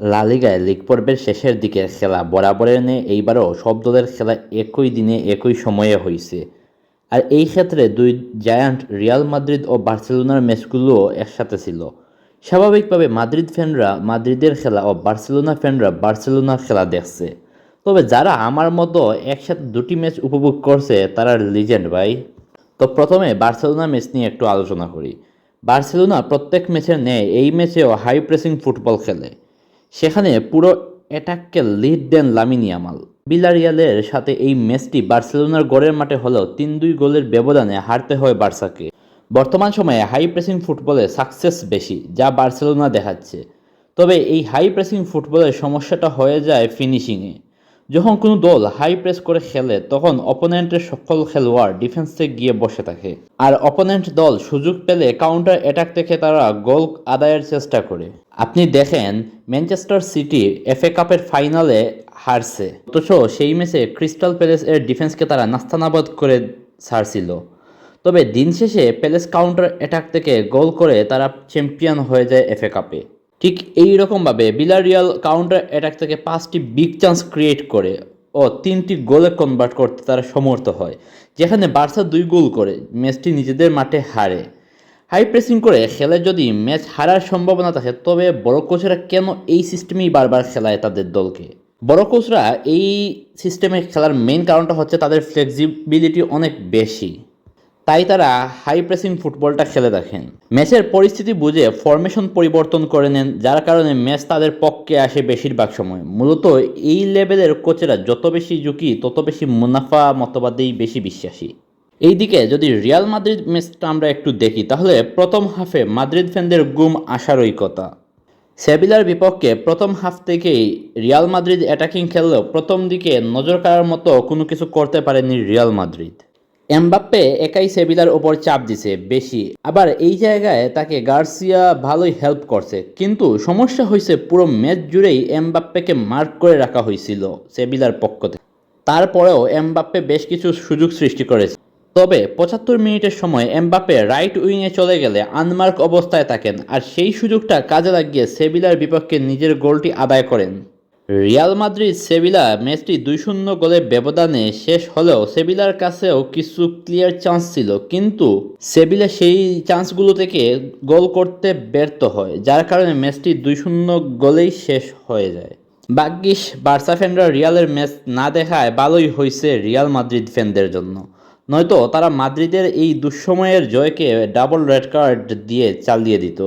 লালিগায় league পর্বের শেষের দিকে খেলা বরাবরের নে এইবারও সব দলের খেলা একই দিনে একই সময়ে হয়েছে আর এই ক্ষেত্রে দুই জায়ান্ট রিয়াল মাদ্রিদ ও বার্সেলোনার ম্যাচগুলোও একসাথে ছিল। স্বাভাবিকভাবে মাদ্রিদ ফ্যানরা মাদ্রিদের খেলা ও বার্সেলোনা ফ্যানরা বার্সেলোনার খেলা দেখছে। তবে যারা আমার মতো একসাথে দুটি ম্যাচ উপভোগ করছে, তারা লিজেন্ড ভাই। তো প্রথমে বার্সেলোনা ম্যাচ নিয়ে একটু আলোচনা করি। বার্সেলোনা প্রত্যেক ম্যাচের ন্যায় এই ম্যাচেও হাই প্রেসিং ফুটবল খেলে। সেখানে পুরো অ্যাটাককে লিড দেন লামিনি আমাল। বিলারিয়ালের সাথে এই ম্যাচটি বার্সেলোনার গড়ের মাঠে হলেও তিন দুই গোলের ব্যবধানে হারতে হয় বার্সাকে। বর্তমান সময়ে হাই প্রেসিং ফুটবলে সাকসেস বেশি, যা বার্সেলোনা দেখাচ্ছে। তবে এই হাই প্রেসিং ফুটবলের সমস্যাটা হয়ে যায় ফিনিশিংয়ে। যখন কোনো দল হাই প্রেস করে খেলে, তখন অপোনেন্টের সকল খেলোয়াড় ডিফেন্সে গিয়ে বসে থাকে। আর অপোনেন্ট দল সুযোগ পেলে কাউন্টার অ্যাটাক থেকে তারা গোল আদায়ের চেষ্টা করে। আপনি দেখেন ম্যানচেস্টার সিটি এফএ কাপের ফাইনালে হারছে। অথচ সেই ম্যাচে ক্রিস্টাল প্যালেস এর ডিফেন্সকে তারা নাস্তানাবাদ করে ছাড়ছিল। তবে দিন শেষে প্যালেস কাউন্টার অ্যাটাক থেকে গোল করে তারা চ্যাম্পিয়ন হয়ে যায় এফএ কাপে ঠিক এই রকমভাবে বিলারিয়াল কাউন্টার অ্যাটাক থেকে পাঁচটি বিগ চান্স ক্রিয়েট করে ও তিনটি গোলে কনভার্ট করতে তারা সমর্থ হয়, যেখানে বার্সা দুই গোল করে ম্যাচটি নিজেদের মাঠে হারে। হাই প্রেসিং করে খেলে যদি ম্যাচ হারার সম্ভাবনা থাকে, তবে বড় কোচরা কেন এই সিস্টেমেই বারবার খেলায় তাদের দলকে? বড় কোচরা এই সিস্টেমে খেলার মেইন কারণটা হচ্ছে তাদের ফ্লেক্সিবিলিটি অনেক বেশি। তাই তারা হাই প্রেসিং ফুটবলটা খেলে দেখেন। ম্যাচের পরিস্থিতি বুঝে ফরমেশন পরিবর্তন করে নেন, যার কারণে ম্যাচ তাদের পক্ষে আসে বেশিরভাগ সময়। মূলত এই লেভেলের কোচেরা যত বেশি ঝুঁকি, তত বেশি মুনাফা, মতবাদেই বেশি বিশ্বাসী। এইদিকে যদি রিয়াল মাদ্রিদ ম্যাচটা আমরা একটু দেখি, তাহলে প্রথম হাফে মাদ্রিদ ফ্যানদের গুম আসারই কথা সেভিলার বিপক্ষে প্রথম হাফ থেকেই রিয়াল মাদ্রিদ অ্যাটাকিং খেললেও প্রথম দিকে নজর কাড়ার মতো কোনো কিছু করতে পারেনি রিয়াল মাদ্রিদ এমবাপ্পে একাই সেভিলার ওপর চাপ দিছে, বেশি। আবার এই জায়গায় তাকে গার্সিয়া ভালোই হেল্প করছে। কিন্তু সমস্যা হয়েছে পুরো ম্যাচ জুড়েই এমবাপ্পেকে মার্ক করে রাখা হয়েছিল সেভিলার পক্ষ থেকে। তারপরেও এমবাপ্পে বেশ কিছু সুযোগ সৃষ্টি করেছে। তবে পঁচাত্তর মিনিটের সময় এমবাপ্পে রাইট উইংয়ে চলে গেলে আনমার্ক অবস্থায় থাকেন আর সেই সুযোগটা কাজে লাগিয়ে সেভিলার বিপক্ষে নিজের গোলটি আদায় করেন। রিয়াল মাদ্রিদ, সেভিলা ম্যাচটি দুই শূন্য গোলের ব্যবধানে শেষ হলেও সেভিলার কাছেও কিছু ক্লিয়ার চান্স ছিল। কিন্তু সেভিলা সেই চান্সগুলো থেকে গোল করতে ব্যর্থ হয়, যার কারণে ম্যাচটি দুই শূন্য গোলেই শেষ হয়ে যায়। ভাগ্যিস বার্সা ফ্যানরা রিয়ালের ম্যাচ না দেখায় ভালোই হয়েছে রিয়াল মাদ্রিদ ফ্যানদের জন্য। নয়তো তারা মাদ্রিদের এই দুঃসময়ের জয়কে ডাবল রেড কার্ড দিয়ে চালিয়ে দিত।